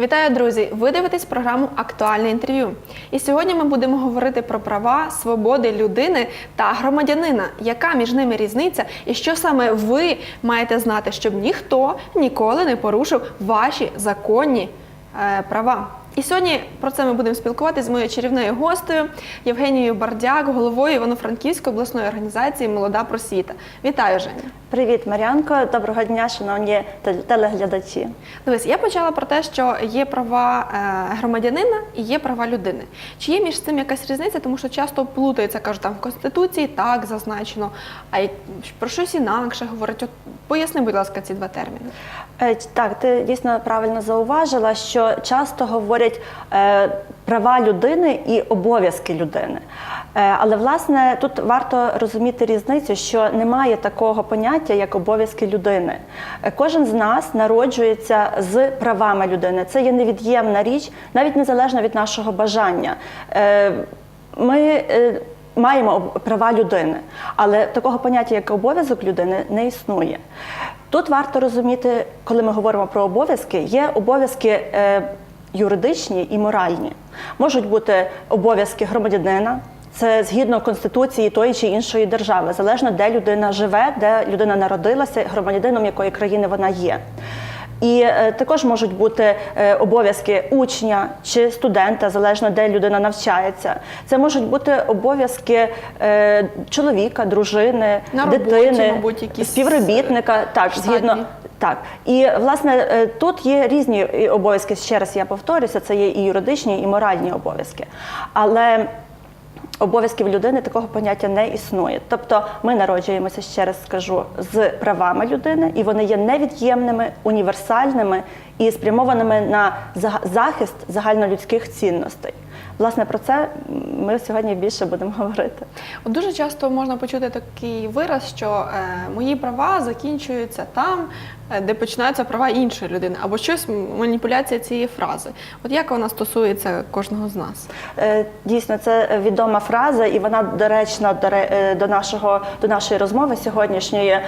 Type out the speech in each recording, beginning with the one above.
Вітаю, друзі! Ви дивитесь програму Актуальне інтерв'ю. І сьогодні ми будемо говорити про права, свободи людини та громадянина. Яка між ними різниця, і що саме ви маєте знати, щоб ніхто ніколи не порушив ваші законні е, права. І сьогодні про це ми будемо спілкуватися з моєю чарівною гостею Євгенією Бардяк, головою Івано-Франківської обласної організації Молода просвіта. Вітаю, Женя! Привіт, Мар'янко. Доброго дня, шановні телеглядачі. Дивись, я почала про те, що є права е, громадянина і є права людини. Чи є між цим якась різниця? Тому що часто плутаються, кажуть, там в конституції так зазначено, а про щось інакше говорять. От поясни, будь ласка, ці два терміни. Е, Так, ти дійсно правильно зауважила, що часто говорять е, права людини і обов'язки людини. Е, але власне тут варто розуміти різницю, що немає такого поняття, як обов'язки людини. Е, Кожен з нас народжується з правами людини. Це є невід'ємна річ, навіть незалежно від нашого бажання. Ми маємо права людини, але такого поняття, як обов'язок людини, не існує. Тут варто розуміти, коли ми говоримо про обов'язки, є обов'язки юридичні і моральні. Можуть бути обов'язки громадянина. Це згідно конституції тої чи іншої держави, залежно де людина живе, де людина народилася, громадянином якої країни вона є. І е, також можуть бути е, обов'язки учня чи студента, залежно де людина навчається. Це можуть бути обов'язки е, чоловіка, дружини, На роботі, дитини, мабуть, якісь співробітника. Так, згідно так. І власне е, тут є різні е, обов'язки. Ще раз я повторюся, це є і юридичні, і моральні обов'язки. Але Обов'язків людини такого поняття не існує. Тобто ми народжуємося, ще раз скажу, з правами людини, і вони є невід'ємними, універсальними і спрямованими на захист загальнолюдських цінностей. Власне, про це ми сьогодні більше будемо говорити. От дуже часто можна почути такий вираз, що е, мої права закінчуються там, е, де починаються права іншої людини, або щось маніпуляція цієї фрази. От як вона стосується кожного з нас? Е, Дійсно, це відома фраза, і вона доречна до е, нашого до нашої розмови сьогоднішньої.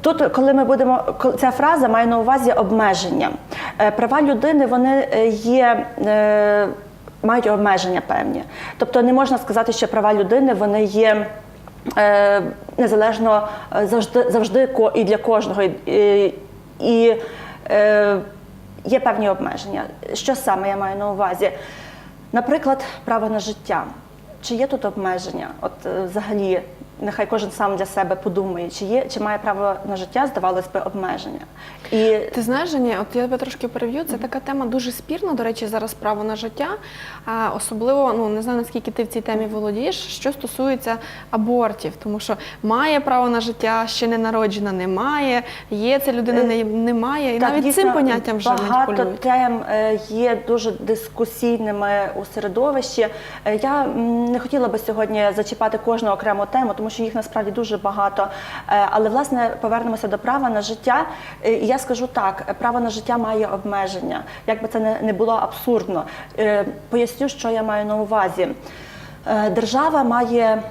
Тут, коли ми будемо ця фраза має на увазі обмеження. Права людини вони є. Мають обмеження певні, тобто не можна сказати, що права людини вони є е, незалежно е, завжди завжди і для кожного. І, і е, є певні обмеження. Що саме я маю на увазі? Наприклад, право на життя. Чи є тут обмеження? От е, взагалі, нехай кожен сам для себе подумає, чи є, чи має право на життя, здавалось би, обмеження. І Ти знаєш, Женя, от я тебе трошки перев'ю. Це така тема дуже спірна. До речі, зараз право на життя. А особливо, ну не знаю наскільки ти в цій темі володієш, що стосується абортів, тому що має право на життя, ще не народжена, немає. Є це людина, не немає, і Так, навіть дійсно, цим поняттям вже багато маніпулюють. тем е, є дуже дискусійними у середовищі. Е, Я не хотіла би сьогодні зачіпати кожну окрему тему, тому що їх насправді дуже багато. Е, Але власне повернемося до права на життя. Е, І я скажу так: право на життя має обмеження. Як би це не- було абсурдно. Е, Поясню, що я маю на увазі. Держава має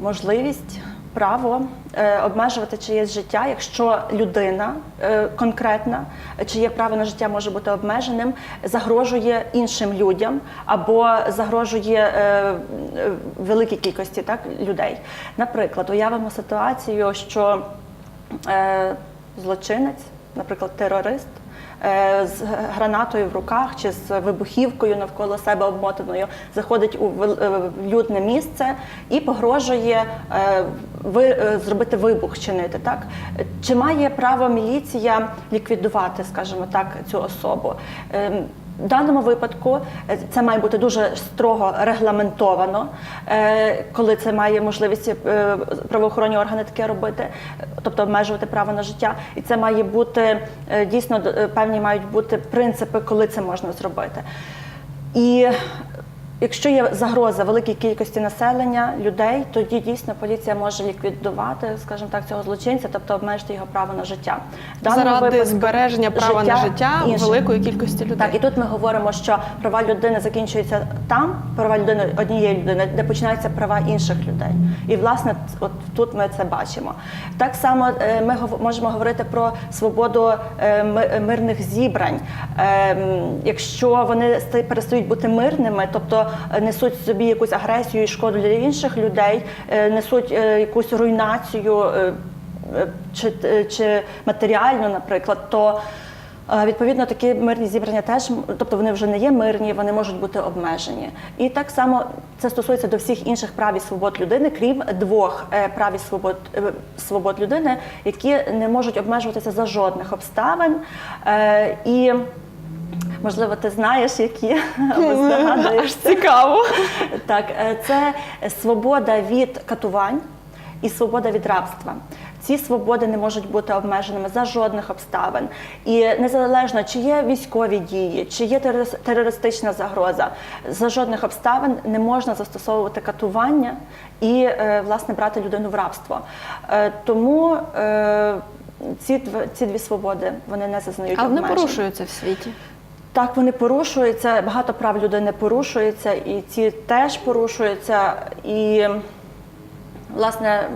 можливість право е, обмежувати чиєсь життя, якщо людина е, конкретна, чиє право на життя може бути обмеженим, загрожує іншим людям або загрожує е, великій кількості так, людей. Наприклад, уявимо ситуацію, що злочинець, наприклад, терорист. Е, З гранатою в руках чи з вибухівкою навколо себе обмотаною заходить у е, людне місце і погрожує е, зробити вибух, чинити так. Чи має право міліція ліквідувати, скажімо так, цю особу? В даному випадку е, це має бути дуже строго регламентовано, е, коли це має можливість е, правоохоронні органи таке робити, тобто обмежувати право на життя. І це має бути дійсно певні мають бути принципи, коли це можна зробити. І Якщо є загроза великій кількості населення, людей, тоді дійсно поліція може ліквідувати, скажімо так, цього злочинця, тобто обмежити його право на життя. В даному Заради випадку збереження права на життя інших. великої кількості людей. Так, і тут ми говоримо, що права людини закінчуються там, права людини однієї людини, де починаються права інших людей. І власне, от тут ми це бачимо. Так само е, ми можемо говорити про свободу е, мирних зібрань. Е, Якщо вони ста- перестають бути мирними, тобто е, несуть собі якусь агресію і шкоду для інших людей, е, несуть е, якусь руйнацію. Чи, чи матеріальну, наприклад, то Відповідно, такі мирні зібрання теж, тобто вони вже не є мирні, вони можуть бути обмежені. І так само це стосується до всіх інших прав і свобод людини, крім двох прав і свобод, свобод людини, які не можуть обмежуватися за жодних обставин. І можливо, ти знаєш, які або здогадуєшся. цікаво. Так, е, це свобода від катувань і свобода від рабства. Ці свободи не можуть бути обмеженими за жодних обставин. І незалежно, чи є військові дії, чи є терорис- терористична загроза, за жодних обставин не можна застосовувати катування і е, власне брати людину в рабство. Е, Тому ці, ці дві свободи вони не зазнають не обмежень. порушуються в світі. Так, вони порушуються, багато прав людини порушується, і ці теж порушуються. І, власне,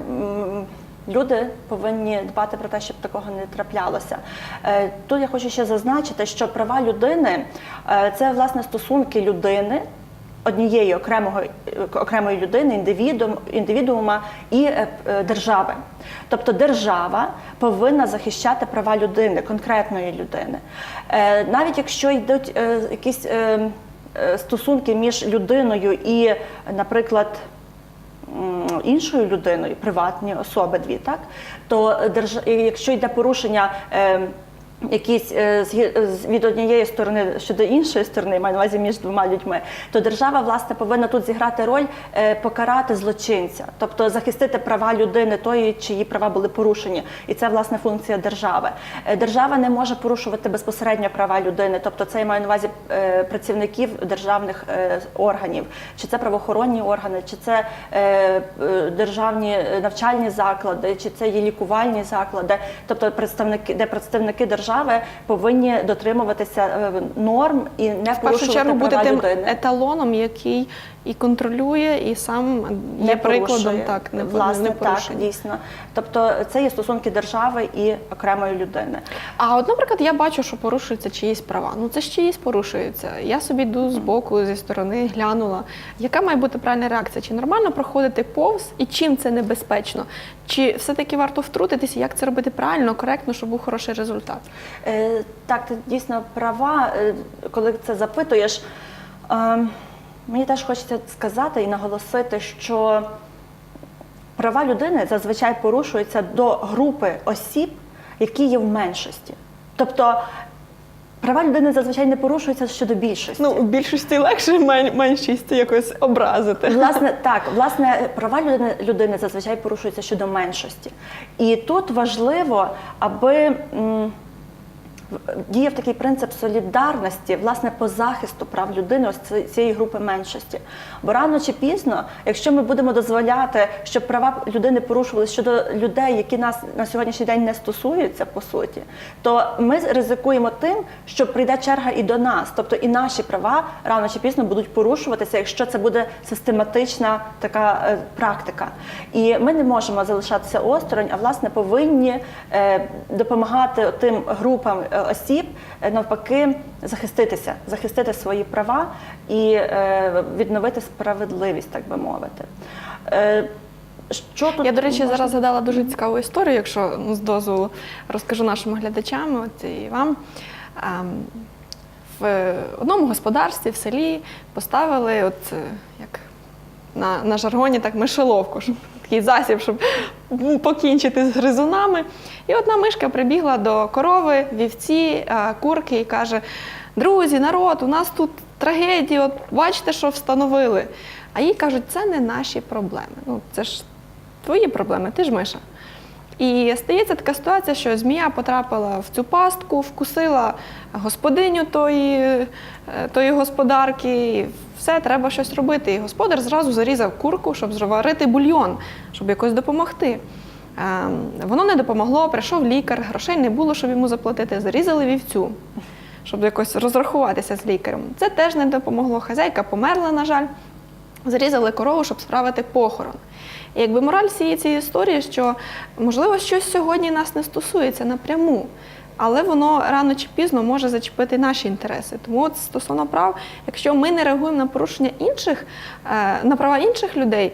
люди повинні дбати про те, щоб такого не траплялося. Е, Тут я хочу ще зазначити, що права людини е, це власне стосунки людини. Однієї окремого окремої людини, індивідуум, індивідуума і е, е, держави. Тобто держава повинна захищати права людини, конкретної людини. Е, Навіть якщо йдуть якісь стосунки між людиною і, наприклад, іншою людиною, приватні особи дві, так то держ... якщо йде порушення. Е, Якісь е, з- від однієї сторони щодо іншої сторони, маю на увазі між двома людьми, то держава власне повинна тут зіграти роль е, покарати злочинця, тобто захистити права людини, тої, чиї права були порушені, і це власне функція держави. Е, Держава не може порушувати безпосередньо права людини, тобто це я маю на увазі е, працівників державних е, органів, чи це правоохоронні органи, чи це е, е, державні е, навчальні заклади, чи це є лікувальні заклади, тобто представники, де представники держави повинні дотримуватися е, норм і не В першу чергу бути тим людини. еталоном, який і контролює, і сам є Не прикладом порушує. так, не, власне, не так, порушення. дійсно. Тобто це є стосунки держави і окремої людини. А от, наприклад, я бачу, що порушуються чиїсь права. Ну це ж чиїсь порушуються. Я собі йду з боку, зі сторони, глянула. Яка має бути правильна реакція? Чи нормально проходити повз і чим це небезпечно? Чи все-таки варто втрутитися, як це робити правильно, коректно, щоб був хороший результат? Е, Так, ти дійсно права, Е, коли це запитуєш. е, Мені теж хочеться сказати і наголосити, що права людини зазвичай порушуються до групи осіб, які є в меншості. Тобто права людини зазвичай не порушуються щодо більшості. Ну, в більшості легше мен- меншість якось образити. Власне, так, власне, права людини, людини зазвичай порушуються щодо меншості. І тут важливо, аби м, діяв такий принцип солідарності, власне, по захисту прав людини ось цієї групи меншості. Бо рано чи пізно, якщо ми будемо дозволяти, щоб права людини порушувалися щодо людей, які нас на сьогоднішній день не стосуються, по суті, то ми ризикуємо тим, що прийде черга і до нас, тобто і наші права рано чи пізно будуть порушуватися, якщо це буде систематична така е, практика. І ми не можемо залишатися осторонь, а власне повинні е, допомагати тим групам е, осіб е, навпаки захиститися, захистити свої права і е, відновити справедливість, так би мовити. Е, що тут Я, до речі, можна- зараз згадала дуже цікаву історію, якщо ну, з дозволу розкажу нашим глядачам от, і вам. Ем, В одному господарстві в селі поставили, от, як на, на жаргоні, так мишеловку, щоб, такий засіб, щоб покінчити з гризунами. І одна мишка прибігла до корови, вівці, е, курки і каже: Друзі, народ, у нас тут трагедія, от бачите, що встановили. А їй кажуть, це не наші проблеми. Ну, це ж твої проблеми, ти ж миша. І стається така ситуація, що змія потрапила в цю пастку, вкусила господиню тої, е, тої господарки. Все, треба щось робити. І господар зразу зарізав курку, щоб зварити бульйон, щоб якось допомогти. Ем, Воно не допомогло, прийшов лікар, грошей не було, щоб йому заплатити. Зарізали вівцю, щоб якось розрахуватися з лікарем. Це теж не допомогло. Хазяйка померла, на жаль. Зарізали корову, щоб справити похорон. І якби мораль всієї цієї історії, що можливо щось сьогодні нас не стосується напряму, але воно рано чи пізно може зачепити наші інтереси. Тому от стосовно прав, якщо ми не реагуємо на порушення інших, е, на права інших людей,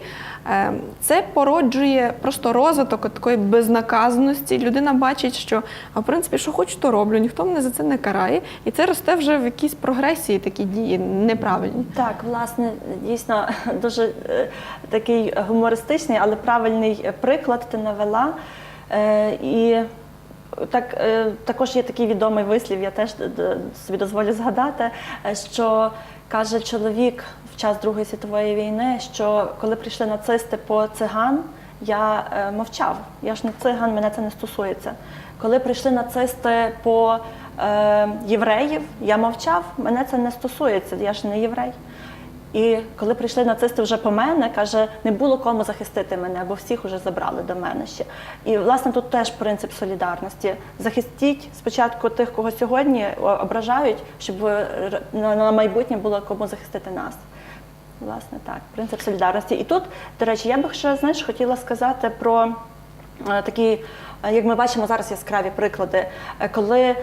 е, це породжує просто розвиток такої безнаказаності. Людина бачить, що а в принципі, що хочу, то роблю, ніхто мене за це не карає, і це росте вже в якійсь прогресії такі дії неправильні. Так, власне, дійсно дуже е, такий гумористичний, але правильний приклад ти навела. І так, е, також є такий відомий вислів, я теж д- собі дозволю згадати, е, що каже чоловік в час Другої світової війни, що коли прийшли нацисти по циган, я е, мовчав. Я ж не циган, мене це не стосується. Коли прийшли нацисти по е, євреїв, я мовчав, мене це не стосується, я ж не єврей. І коли прийшли нацисти вже по мене, каже, не було кому захистити мене, бо всіх вже забрали до мене ще. І власне тут теж принцип солідарності. Захистіть спочатку тих, кого сьогодні ображають, щоб е, на майбутнє було кому захистити нас. Власне, так, принцип солідарності. І тут, до речі, я би ще знаєш, хотіла сказати про е, такі, е, як ми бачимо зараз яскраві приклади, коли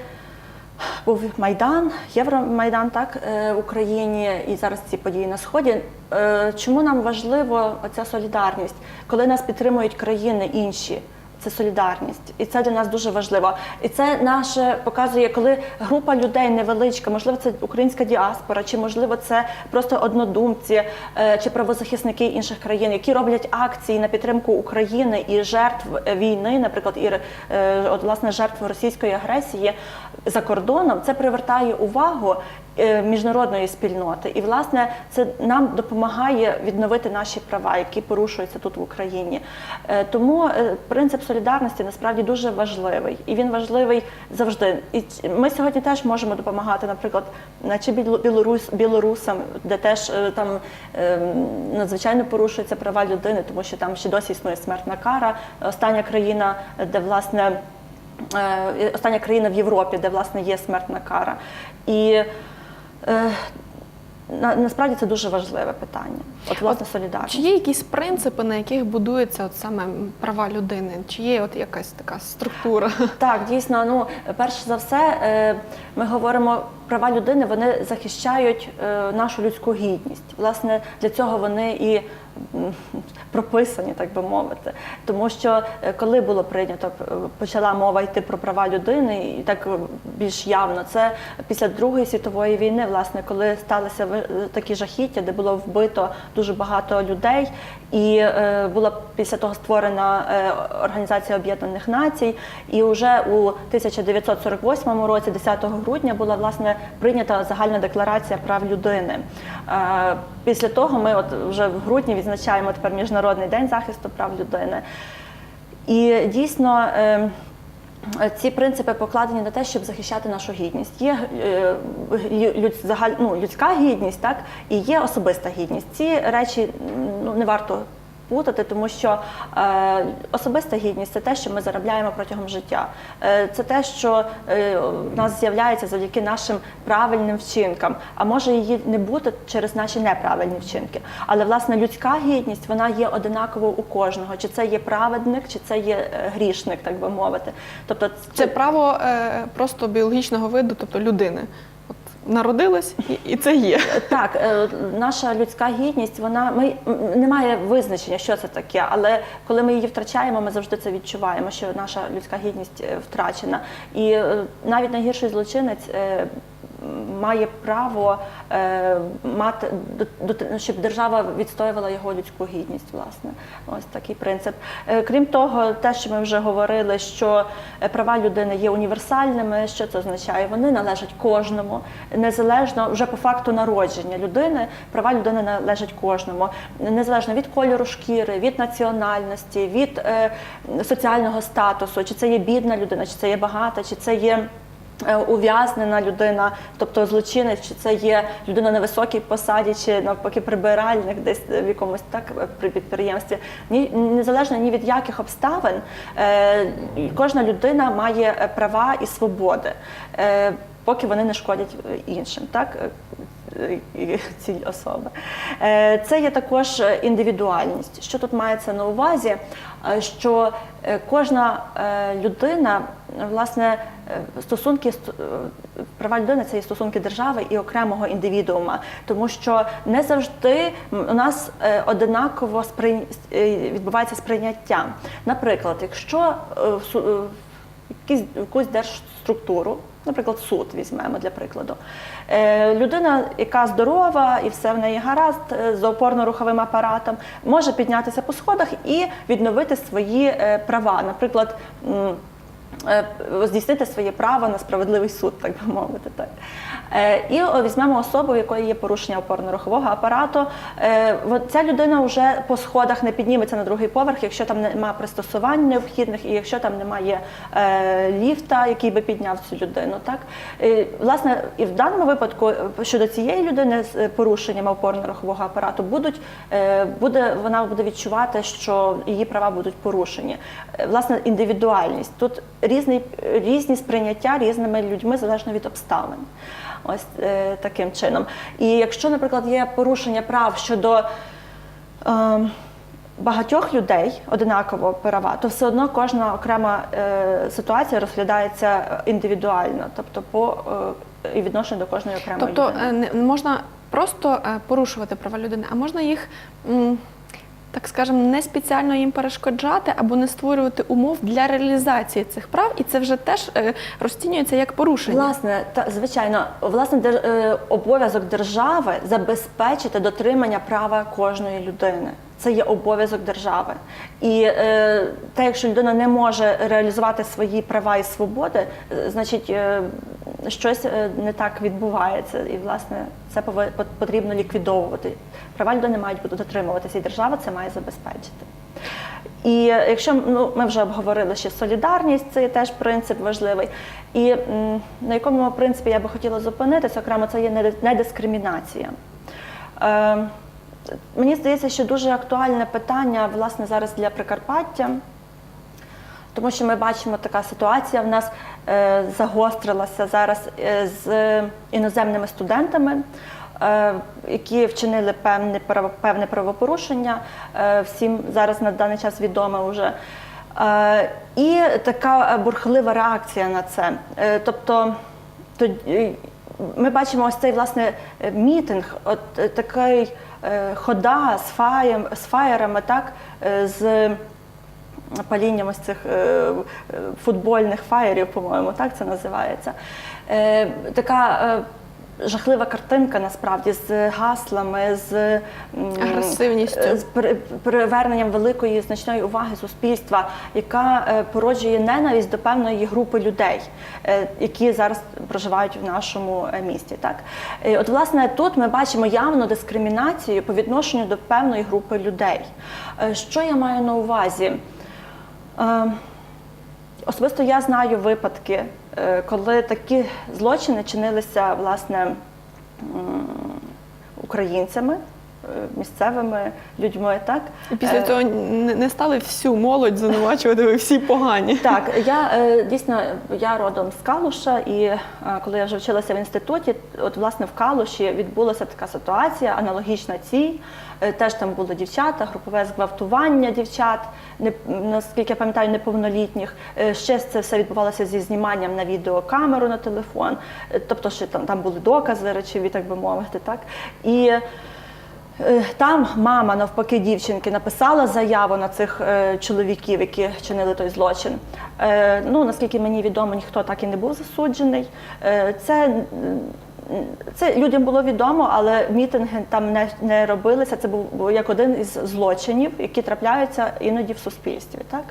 був Майдан, Євромайдан, так е, в Україні, і зараз ці події на сході. Е, Чому нам важливо оця солідарність, коли нас підтримують країни інші? Це солідарність, і це для нас дуже важливо. І це наше показує, коли група людей невеличка, можливо, це українська діаспора, чи можливо це просто однодумці е, чи правозахисники інших країн, які роблять акції на підтримку України і жертв війни, наприклад, і е, от, власне жертв російської агресії за кордоном. Це привертає увагу міжнародної спільноти, і власне це нам допомагає відновити наші права, які порушуються тут в Україні. Е, Тому е, принцип солідарності насправді дуже важливий, і він важливий завжди. І ми сьогодні теж можемо допомагати, наприклад, на- чи білорус білорусам, де теж е, там е, надзвичайно порушуються права людини, тому що там ще досі існує смертна кара. Остання країна, де власне. Е, Остання країна в Європі, де власне є смертна кара. І е, на, насправді це дуже важливе питання. От власне солідарність. Чи є якісь принципи, на яких будуються от саме права людини? Чи є от якась така структура? Так, дійсно, ну перш за все, е, ми говоримо права людини, вони захищають е, нашу людську гідність. Власне, для цього вони і прописані, так би мовити. Тому що е, коли було прийнято, е, почала мова йти про права людини, і так е, більш явно, це після Другої світової війни, власне, коли сталися такі жахіття, де було вбито дуже багато людей, і була після того створена Організація Об'єднаних Націй, і вже у 1948 році, 10 грудня, була власне прийнята загальна декларація прав людини. Після того ми, от вже в грудні, відзначаємо тепер міжнародний день захисту прав людини. І дійсно. е, ці принципи покладені на те, щоб захищати нашу гідність. Є е, ну, людська гідність, так і є особиста гідність. Ці речі ну, не варто путати, тому що е, особиста гідність це те, що ми заробляємо протягом життя. Е, це те, що е, в нас з'являється завдяки нашим правильним вчинкам, а може її не бути через наші неправильні вчинки. Але власне людська гідність вона є одинаково у кожного. Чи це є праведник, чи це є е, грішник, так би мовити. Тобто Це право е, просто біологічного виду, тобто людини. Народилась і, і це є. Так, е, наша людська гідність, вона ми немає визначення, що це таке, але коли ми її втрачаємо, ми завжди це відчуваємо, що наша людська гідність е, втрачена. І е, навіть найгірший злочинець. Має право е, мати до- щоб держава відстоювала його людську гідність. Власне, ось такий принцип. Е, Крім того, те, що ми вже говорили, що е, права людини є універсальними. Що це означає? Вони належать кожному, незалежно вже по факту народження людини. Права людини належать кожному, незалежно від кольору шкіри, від національності, від е, соціального статусу, чи це є бідна людина, чи це є багата, чи це є. Е, Ув'язнена людина, тобто злочинець, чи це є людина на високій посаді, чи навпаки прибиральник десь в якомусь так при підприємстві. Ні, незалежно ні від яких обставин, е, кожна людина має е, права і свободи, е, поки вони не шкодять е, іншим. Так? Е, ці особи. Е, Це є також індивідуальність. Що тут мається на увазі? Е, Що е, кожна е, людина, власне, е, стосунки ст- е, права людини це є стосунки держави і окремого індивідуума, тому що не завжди у нас е, одинаково е, відбувається сприйняття. Наприклад, якщо е, е, якусь держструктуру, наприклад, суд візьмемо для прикладу. Е, людина, яка здорова і все в неї гаразд е, з опорно-руховим апаратом, може піднятися по сходах і відновити свої е, права. Наприклад, е, здійснити своє право на справедливий суд, так би мовити. Так. Е, І візьмемо особу, в якої є порушення опорно-рухового апарату. Е, Ця людина вже по сходах не підніметься на другий поверх, якщо там немає пристосувань необхідних, і якщо там немає е, ліфта, який би підняв цю людину. Так? Е, Власне, і в даному випадку е, щодо цієї людини з е, порушенням опорно-рухового апарату будуть, е, буде, вона буде відчувати, що її права будуть порушені. Е, Власне, індивідуальність. Тут різний, різні сприйняття різними людьми залежно від обставин. Ось е, таким чином. І якщо, наприклад, є порушення прав щодо е, багатьох людей одинаково права, то все одно кожна окрема е, ситуація розглядається індивідуально, тобто по е, і відношенню до кожної окремої Тобто людини. е, не не можна просто е, порушувати права людини, а можна їх. м, Так скажемо, не спеціально їм перешкоджати або не створювати умов для реалізації цих прав, і це вже теж е, розцінюється як порушення. Власне, та звичайно, власне, дер, е, обов'язок держави забезпечити дотримання права кожної людини. Це є обов'язок держави. І е, те, якщо людина не може реалізувати свої права і свободи, е, значить е, щось е, не так відбувається. І власне це потрібно ліквідовувати. Права людини мають бути дотримуватися, і держава це має забезпечити. І е, якщо ну, ми вже обговорили ще солідарність, це є теж принцип важливий. І м, на якому принципі я би хотіла зупинитися, окремо це є неди- недискримінація. Е, мені здається, що дуже актуальне питання власне зараз для Прикарпаття. Тому що ми бачимо, така ситуація в нас е, загострилася зараз е, з іноземними студентами, е, які вчинили певне, певне правопорушення. Е, всім зараз на даний час відоме вже. І така бурхлива реакція на це. Тобто, ми бачимо ось цей власне мітинг, от такий хода з, фаєм, з фаєрами, так, е, з палінням ось цих е, е, футбольних фаєрів, по-моєму, так це називається. Е, така е, жахлива картинка насправді з гаслами, з Агресивністю. з приверненням великої значної уваги суспільства, яка е, породжує ненависть до певної групи людей, е, які зараз проживають в нашому е, місті. Так, Е, от власне тут ми бачимо явну дискримінацію по відношенню до певної групи людей. Е, Що я маю на увазі? Е, Особисто я знаю випадки, е, коли такі злочини чинилися власне українцями, е, місцевими людьми. Так І після Е, цього не стали всю молодь звинувачувати, ви всі погані. Так, я е, дійсно я родом з Калуша, і е, коли я вже вчилася в інституті, от власне в Калуші відбулася така ситуація, аналогічна цій. Теж там були дівчата, групове зґвалтування дівчат, не наскільки я пам'ятаю, неповнолітніх. Ще це все відбувалося зі зніманням на відеокамеру на телефон, тобто, що там, там були докази речові, так би мовити, так і. Е, Там мама навпаки дівчинки написала заяву на цих е, чоловіків, які чинили той злочин. Е, ну наскільки мені відомо, ніхто так і не був засуджений. Це це людям було відомо, але мітинги там не, не робилися. Це був як один із злочинів, які трапляються іноді в суспільстві. Так?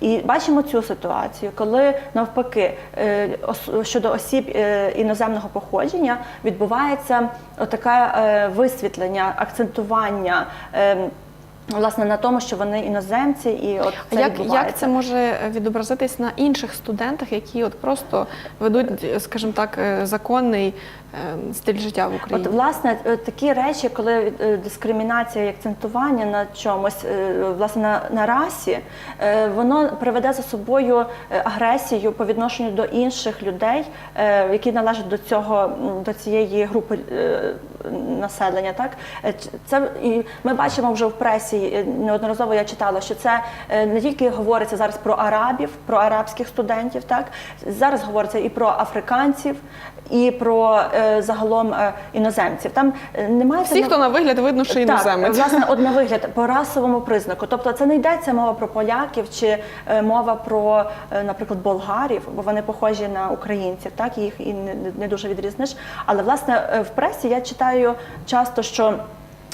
І бачимо цю ситуацію, коли навпаки е, щодо осіб е, іноземного походження відбувається таке висвітлення, акцентування. е, Власне, на тому, що вони іноземці, і от це як, відбувається. як це може відобразитись на інших студентах, які от просто ведуть, скажімо так, законний стиль життя в Україні? От власне е, такі речі, коли е, дискримінація і акцентування на чомусь, е, власне на, на расі, воно приведе за собою агресію по відношенню до інших людей, які належать до цього до цієї групи населення. Так це і ми бачимо вже в пресі. Неодноразово я читала, що це не тільки говориться зараз про арабів, про арабських студентів, так зараз говориться і про африканців, і про е, загалом е, іноземців. Там е, немає Всі, хто на вигляд видно, що так, власне, от на вигляд по расовому признаку. Тобто це не йдеться мова про поляків чи мова про, наприклад, болгарів, бо вони похожі на українців, так їх і не, не дуже відрізниш. Але власне в пресі я читаю часто, що.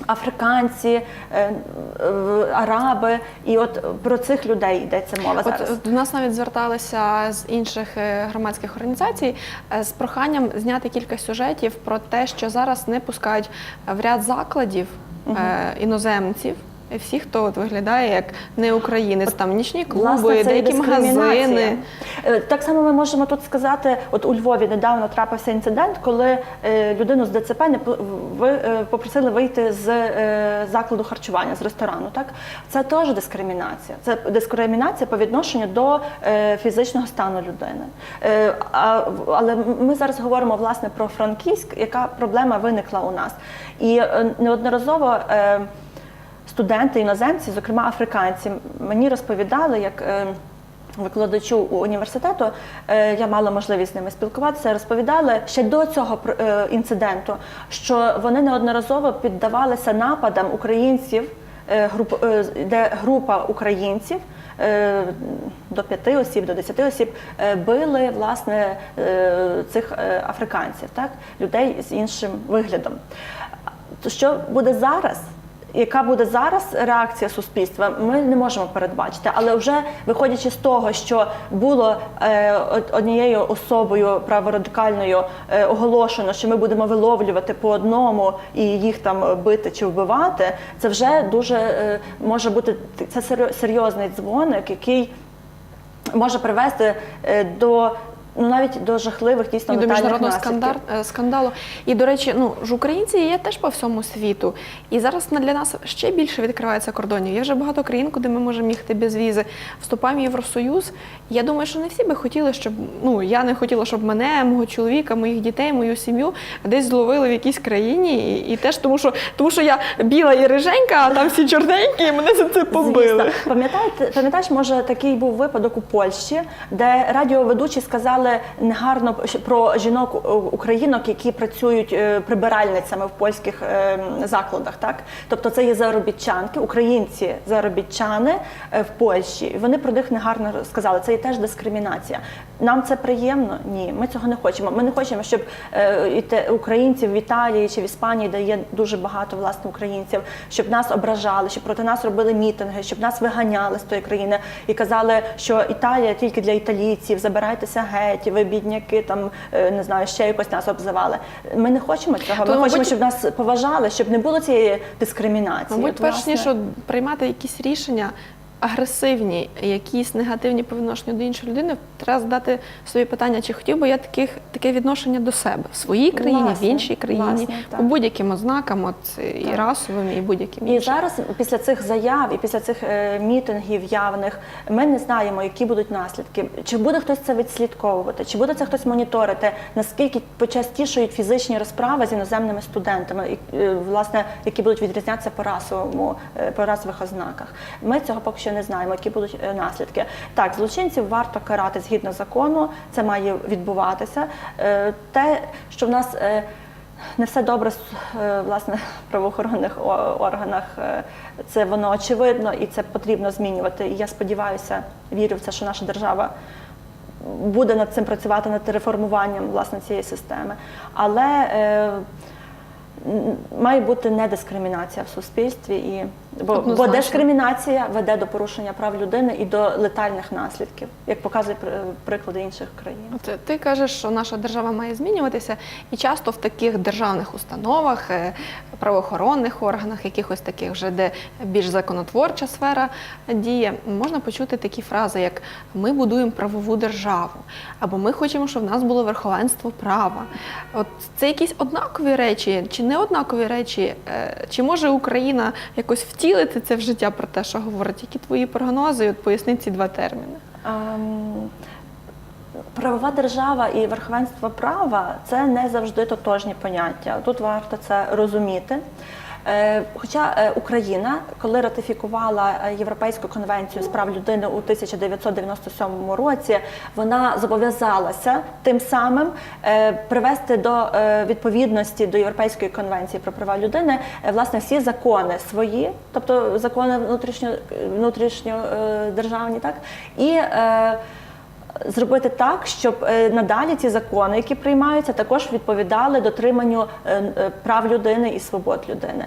Африканці, е, е, араби, і от про цих людей йдеться мова зараз. От до нас навіть зверталися з інших е, громадських організацій з проханням зняти кілька сюжетів про те, що зараз не пускають в ряд закладів угу. іноземців. Всі, хто от виглядає як не українець, там нічні клуби, Власне, це деякі магазини. Е, Так само ми можемо тут сказати, от у Львові недавно трапився інцидент, коли е, людину з ДЦП не е, попросили вийти з закладу харчування, з ресторану. Так це теж дискримінація. Це дискримінація по відношенню до фізичного стану людини. Але ми зараз говоримо власне про Франківськ, яка проблема виникла у нас. І неодноразово. Студенти, іноземці, зокрема африканці, мені розповідали, як е, викладачу університету, е, я мала можливість з ними спілкуватися, розповідали ще до цього е, інциденту, що вони неодноразово піддавалися нападам українців, де група українців. До п'яти осіб, до десяти осіб били власне цих африканців, так людей з іншим виглядом. Що буде зараз? Яка буде зараз реакція суспільства, ми не можемо передбачити. Але вже виходячи з того, що було е, однією особою праворадикальною е, оголошено, що ми будемо виловлювати по одному і їх там бити чи вбивати, це вже дуже е, може бути це серйозний дзвоник, який може привести до ну навіть до жахливих дійсно І до міжнародного скандар, е, скандалу. І, до речі, ну ж українці є теж по всьому світу. І зараз для нас ще більше відкривається кордонів. Є вже багато країн, куди ми можемо їхати без візи. Вступаємо в Євросоюз. Я думаю, що не всі би хотіли, щоб ну я не хотіла, щоб мене, мого чоловіка, моїх дітей, мою сім'ю десь зловили в якійсь країні. І, і теж тому, що тому що я біла і риженька, а там всі чорненькі, і мене за це побили. Пам'ятаєте, пам'ятаєш, може такий був випадок у Польщі, де радіоведучі сказали негарно про жінок е, українок, які працюють е, прибиральницями в польських е, закладах. Так, тобто це є заробітчанки, українці заробітчани в Польщі. Вони про них негарно сказали. Це є теж дискримінація. Нам це приємно? Ні, ми цього не хочемо. Ми не хочемо, щоб українців в Італії чи в Іспанії, де є дуже багато власне українців, щоб нас ображали, щоб проти нас робили мітинги, щоб нас виганяли з тої країни і казали, що Італія тільки для італійців, забирайтеся геть, ви бідняки, там е, не знаю, ще якось нас обзивали. Ми не хочемо цього. Ми То, хочемо, щоб нас поважали, щоб не було цієї дискримінації. Мабуть, перш ніж приймати якісь рішення агресивні, якісь негативні по відношенню до іншої людини, треба задати собі питання, чи хотів би я таких таке відношення до себе в своїй країні, Власне, в іншій країні, власне, по будь-яким ознакам, от і Так. расовим, і будь-яким І зараз, після цих заяв і після цих е, мітингів явних, ми не знаємо, які будуть наслідки. Чи буде хтось це відслідковувати, чи буде це хтось моніторити, наскільки почастішують фізичні розправи з іноземними студентами, і, е, власне, які будуть відрізнятися по расовому е, по расових ознаках. Ми цього поки що не знаємо, які будуть е, наслідки. Так, злочинців варто карати згідно закону, це має відбуватися. Е, Те, що в нас е, не все добре власне правоохоронних органах. Це воно очевидно і це потрібно змінювати. І я сподіваюся, вірю в це, що наша держава буде над цим працювати над реформуванням власне цієї системи. Але е, має бути недискримінація в суспільстві, і бо, бо дискримінація веде до порушення прав людини і до летальних наслідків, як показує приклади інших країн. От ти кажеш, що наша держава має змінюватися, і часто в таких державних установах, е, правоохоронних органах, якихось таких вже, де більш законотворча сфера діє, можна почути такі фрази, як ми будуємо правову державу, або ми хочемо, щоб в нас було верховенство права. От це якісь однакові речі, чи не однакові речі? Е, Чи може Україна якось втілити це в життя про те, що говорить? Які твої прогнози? От поясни ці два терміни. Um... Правова держава і верховенство права це не завжди тотожні поняття. Тут варто це розуміти. Е, Хоча е, Україна, коли ратифікувала е, Європейську конвенцію з прав людини у 1997 році, вона зобов'язалася тим самим привести до відповідності до Європейської конвенції про права людини власне всі закони свої, тобто закони внутрішньо внутрішньо е, так? І зробити так, щоб е, надалі ці закони, які приймаються, також відповідали дотриманню е, е, прав людини і свобод людини.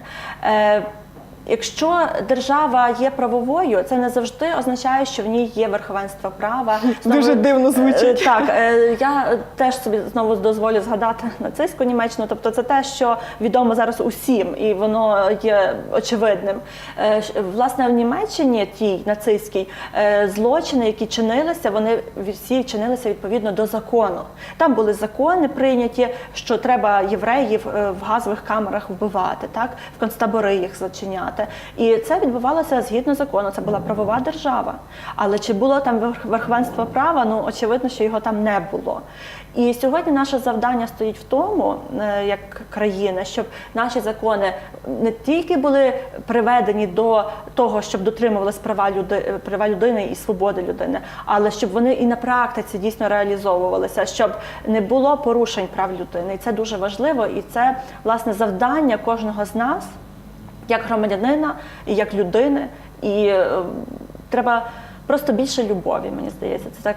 Е, Якщо держава є правовою, це не завжди означає, що в ній є верховенство права. Дуже дивно звучить. Е, Так, е, я теж собі знову дозволю згадати нацистську Німеччину. Тобто, це те, що відомо зараз усім, і воно є очевидним. Е, Власне, в Німеччині тій нацистській е, злочини, які чинилися, вони всі чинилися відповідно до закону. Там були закони прийняті, що треба євреїв е, в газових камерах вбивати, так в концтабори їх зачиняти. І це відбувалося згідно закону. Це була правова держава. Але чи було там верховенство права? Ну очевидно, що його там не було. І сьогодні наше завдання стоїть в тому, е, як країни, щоб наші закони не тільки були приведені до того, щоб дотримувались права люди, права людини і свободи людини, але щоб вони і на практиці дійсно реалізовувалися, щоб не було порушень прав людини. І це дуже важливо, і це власне завдання кожного з нас як громадянина і як людини. І е, треба просто більше любові, мені здається. Це так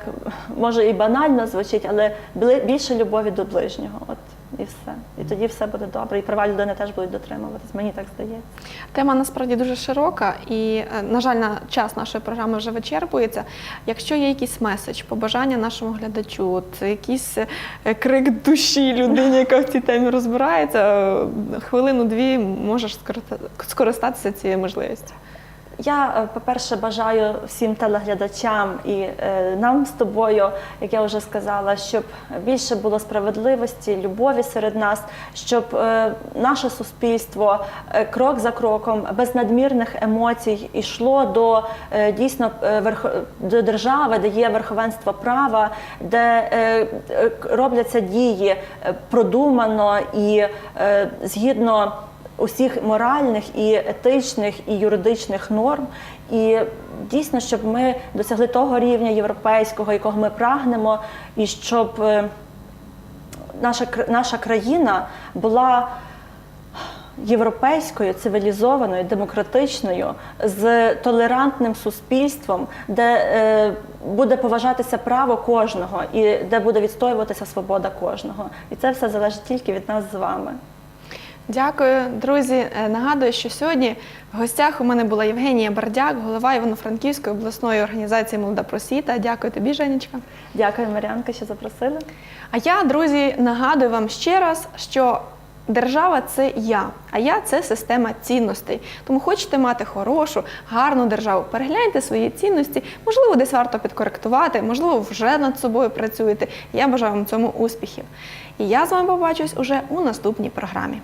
може і банально звучить, але більше любові до ближнього. От і все. І тоді все буде добре. І права людини теж будуть дотримуватись. Мені так здається. Тема насправді дуже широка, і, е, на жаль, на час нашої програми вже вичерпується. Якщо є якийсь меседж, побажання нашому глядачу, от якийсь е, крик душі людині, яка в цій темі розбирається, е, хвилину-дві можеш скористатися цією можливістю. Я, е, по-перше, бажаю всім телеглядачам і е, нам з тобою, як я вже сказала, щоб більше було справедливості, любові серед нас, щоб е, наше суспільство крок за кроком, без надмірних емоцій, йшло до дійсно до держави, де є верховенство права, де робляться дії продумано і згідно усіх моральних і етичних і юридичних норм. І дійсно, щоб ми досягли того рівня європейського, якого ми прагнемо, і щоб е, наша, наша країна була європейською, цивілізованою, демократичною, з толерантним суспільством, де е, буде поважатися право кожного і де буде відстоюватися свобода кожного. І це все залежить тільки від нас з вами. Дякую, друзі. Е, Нагадую, що сьогодні в гостях у мене була Євгенія Бардяк, голова Івано-Франківської обласної організації Молода просвіта. Дякую тобі, Женечка. Дякую, Мар'янка, що запросили. А я, друзі, нагадую вам ще раз, що держава це я, а я це система цінностей. Тому хочете мати хорошу, гарну державу, перегляньте свої цінності. Можливо, десь варто підкоректувати, можливо, вже над собою працюєте. Я бажаю вам цьому успіхів. І я з вами побачусь уже у наступній програмі.